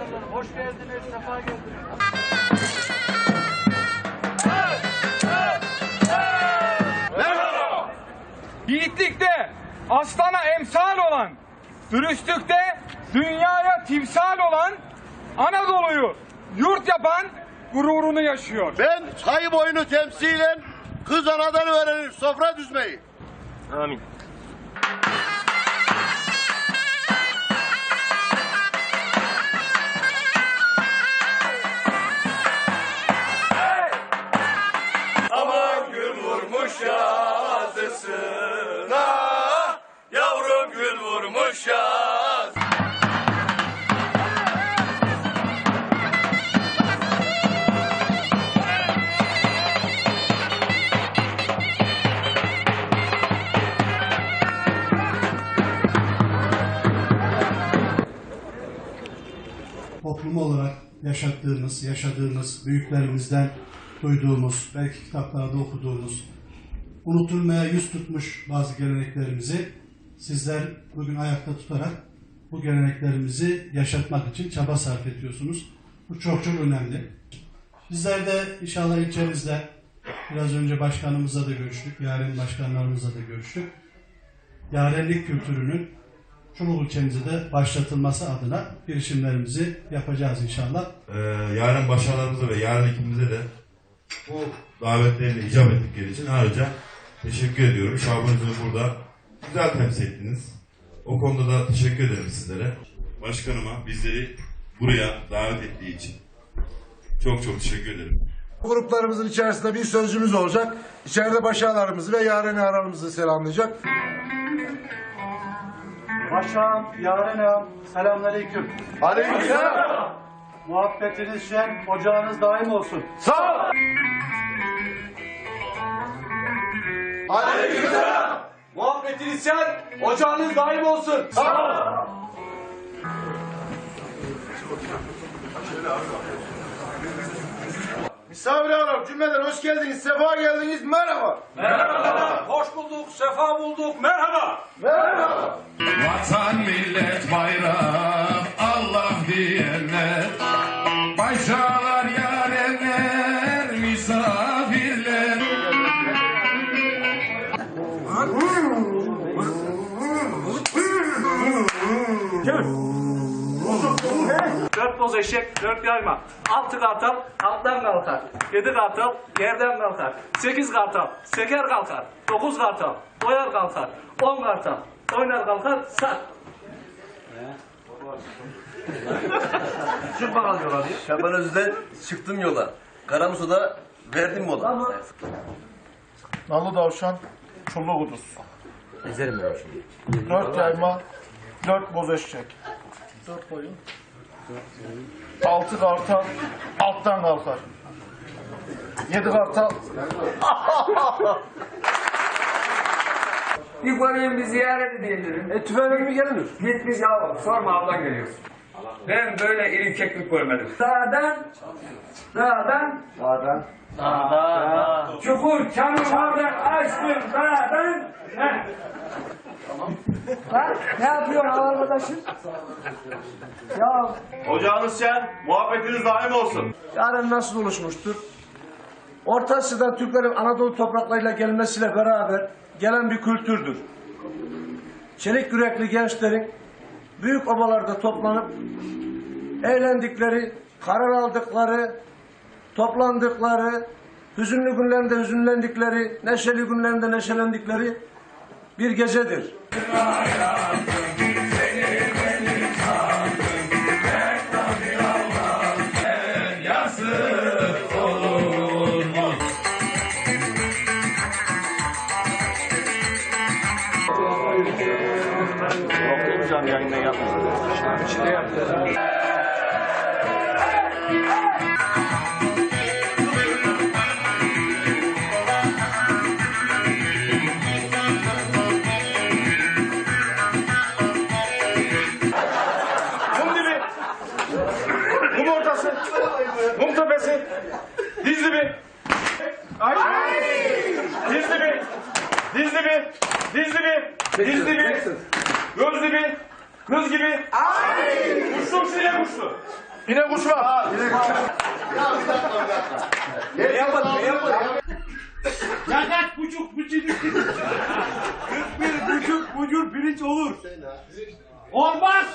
geldiniz, sefa geldiniz. Yiğitlikte aslana emsal olan, dürüstlükte dünyaya timsal olan Anadolu'yu yurt yapan gururunu yaşıyor. Ben sayı boyunu temsilen kız anadan öğrenir sofra düzmeyi. Amin. Gül vurmuş toplum olarak yaşattığımız, yaşadığımız, büyüklerimizden duyduğumuz, belki kitaplarda okuduğumuz, unutulmaya yüz tutmuş bazı geleneklerimizi sizler bugün ayakta tutarak bu geleneklerimizi yaşatmak için çaba sarf ediyorsunuz. Bu çok çok önemli. Bizler de inşallah ilçemizde biraz önce başkanımızla da görüştük, yaren başkanlarımızla da görüştük. Yarenlik kültürünün Çubuk ilçemizde de başlatılması adına girişimlerimizi yapacağız inşallah. Ee, yarın başarılarımıza ve yarın ekibimize de bu davetlerine icap ettikleri için ayrıca teşekkür ediyorum. Şabanınızı burada güzel temsil ettiniz. O konuda da teşekkür ederim sizlere. Başkanıma bizleri buraya davet ettiği için çok çok teşekkür ederim. Gruplarımızın içerisinde bir sözcümüz olacak. İçeride başarılarımızı ve yareni aramızı selamlayacak. Paşam, yarenim, selamünaleyküm. Aleykümselam. Muhabbetiniz şen, ocağınız daim olsun. Sağ ol. Aleykümselam. Şen, ocağınız daim olsun. Sağ ol. Misafir hanım cümleden hoş geldiniz, sefa geldiniz, merhaba. Hoş bulduk, sefa bulduk, merhaba. Merhaba. Vatan millet bayram Allah diyenler Dört boz eşek, dört yayma. Altı kartal, alttan kalkar. Yedi kartal, yerden kalkar. Sekiz kartal, seker kalkar. Dokuz kartal, oyar kalkar. On kartal, oynar kalkar, sat. Çık bakalım yola diyor. Şaban Öz'den çıktım yola. Karamusu'da verdim mola. Nallı Davşan, Çullu Kuduz. Ezerim ben şimdi. Dört yayma, dört boz eşek. Dört boyun. Altı kartal, alttan kalkar. Yedi kartal, Bir koyun bir ziyaret edelim. E tüfeğe gibi gelinir. Gitmiş ya, sorma ablan geliyorsun. Ben böyle irkeklik görmedim. Dağdan, dağdan, Dağdan. çukur, çamurlardan açtım dağdan. Heh. Ha? Ne yapıyorsun arkadaşım? Ya Ocağınız şen, muhabbetiniz daim olsun. Yarın nasıl oluşmuştur? Orta Asya'dan Türklerin Anadolu topraklarıyla gelmesiyle beraber gelen bir kültürdür. Çelik yürekli gençlerin büyük obalarda toplanıp eğlendikleri, karar aldıkları, toplandıkları, hüzünlü günlerinde hüzünlendikleri, neşeli günlerinde neşelendikleri bir gecedir. Hocam yayında yapmasın. Mum Diz gibi. Diz gibi. Göz gibi. Kız gibi. Ay! Kuşlu kuşlu yine kuşlu. Yine kuş var. Yine kuş var. Ya bir dakika bir dakika. Ne yapalım ne yapalım. Ya kaç buçuk buçuk. 41 buçuk bucur pirinç olur. Olmaz.